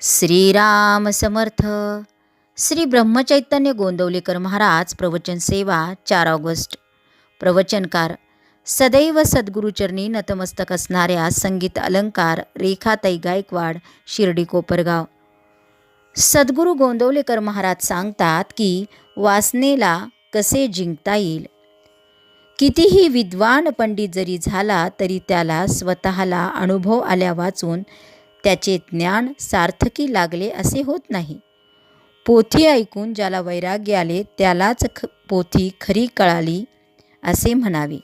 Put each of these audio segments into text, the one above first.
श्रीराम समर्थ. श्री ब्रह्मचैतन्य गोंदवलेकर महाराज प्रवचन सेवा चार ऑगस्ट. प्रवचनकार सदैव सद्गुरुचरणी नतमस्तक असणाऱ्या संगीत अलंकार रेखाताई गायकवाड शिर्डी कोपरगाव. सद्गुरू गोंदवलेकर महाराज सांगतात की वासनेला कसे जिंकता येईल? कितीही विद्वान पंडित जरी झाला तरी त्याला स्वतःला अनुभव आल्या वाचून त्याचे ज्ञान सार्थकी लागले असे होत नाही. पोथी ऐकून ज्याला वैराग्य आले त्यालाच ख पोथी खरी कळाली असे म्हणावे.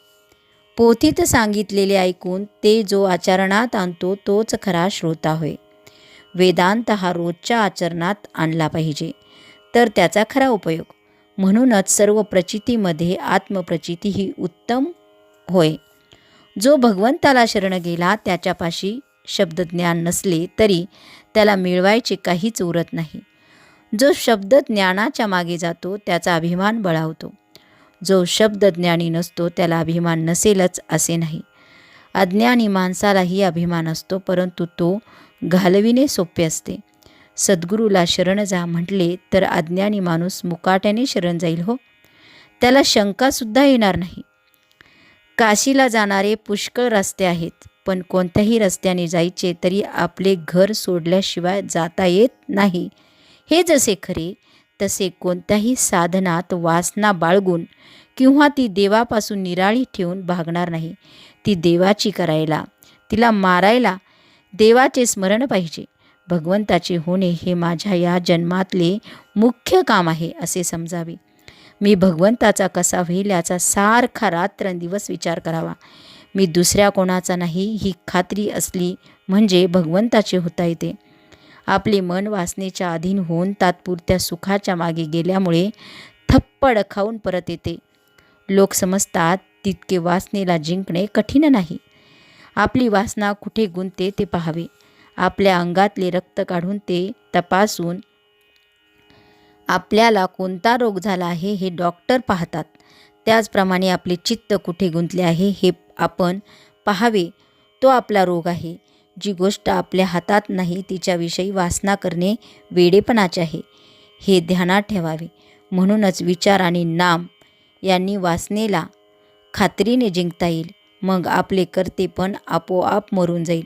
पोथीत सांगितलेले ऐकून ते जो आचरणात आणतो तोच खरा श्रोता होय. वेदांत हा रोजच्या आचरणात आणला पाहिजे. तर त्याचा खरा उपयोग. म्हणूनच सर्व प्रचितीमध्ये आत्मप्रचिती ही उत्तम होय. जो भगवंताला शरण गेला त्याच्यापाशी शब्दज्ञान नसले तरी त्याला मिळवायचे काहीच उरत नाही. जो शब्द ज्ञानाच्या मागे जातो त्याचा अभिमान बळावतो. जो शब्द ज्ञानी नसतो त्याला अभिमान नसेलच असे नाही. अज्ञानी माणसालाही अभिमान असतो परंतु तो घालविणे सोपे असते. सद्गुरूला शरण जा म्हटले तर अज्ञानी माणूस मुकाट्याने शरण जाईल हो. त्याला शंकासुद्धा येणार नाही. काशीला जाणारे पुष्कळ रस्ते आहेत. पण कोणत्याही रस्त्याने जायचे तरी आपले घर सोडल्याशिवाय जाता येत नाही. हे जसे खरे तसे कोणत्याही साधनात वासना बाळगून किंवा ती देवापासून निराळी ठेवून भागणार नाही. ती देवाची करायला तिला मारायला देवाचे स्मरण पाहिजे. भगवंताचे होणे हे माझ्या या जन्मातले मुख्य काम आहे असे समजावे. मी भगवंताचा कसा होईल याचा सारखा रात्रंदिवस विचार करावा. मी दुसऱ्या कोणाचा नाही ही खात्री असली म्हणजे भगवंताचे होता येते. आपले मन वासनेच्या अधीन होऊन तात्पुरत्या सुखाच्या मागे गेल्यामुळे थप्पड खाऊन परत येते. लोक समजतात तितके वासनेला जिंकणे कठीण नाही. आपली वासना कुठे गुंते ते पाहावे. आपल्या अंगातले रक्त काढून ते तपासून आपल्याला कोणता रोग झाला आहे हे डॉक्टर पाहतात. त्याचप्रमाणे आपले चित्त कुठे गुंतले आहे हे आपण पाहावे. तो आपला रोग आहे. जी गोष्ट आपल्या हातात नाही तिच्याविषयी वासना करणे वेडेपणाचे आहे. हे ध्यानात ठेवावे. म्हणूनच विचार आणि नाम यांनी वासनेला खात्रीने जिंकता येईल. मग आपले करते पण आपोआप मरून जाईल.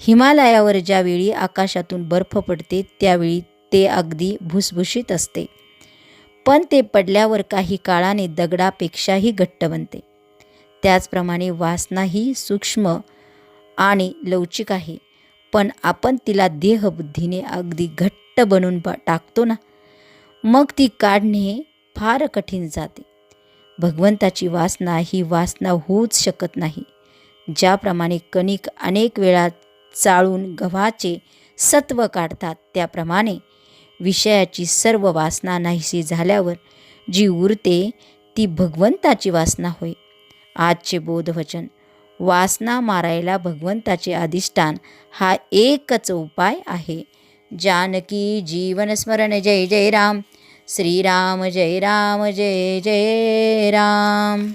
हिमालयावर ज्यावेळी आकाशातून बर्फ पडते त्यावेळी ते अगदी भुसभुशीत असते. पण ते पडल्यावर काही काळाने दगडापेक्षाही घट्ट बनते त्याचप्रमाणे वासना ही सूक्ष्म आणि लवचिक आहे पण आपण तिला देहबुद्धीने अगदी घट्ट बनून टाकतो ना मग ती काढणे फार कठीण जाते. भगवंताची वासना ही वासना होऊच शकत नाही ज्याप्रमाणे कणिक अनेक वेळा चाळून गव्हाचे सत्व काढतात त्याप्रमाणे विषयाची सर्व वासना नाहीशी झाल्यावर जी उरते ती भगवंताची वासना होय. आजचे बोधवचन वासना मारायला भगवंताचे अधिष्ठान हा एकच उपाय आहे. जानकी जीवन स्मरण जय जय राम श्रीराम जय राम जय जय राम.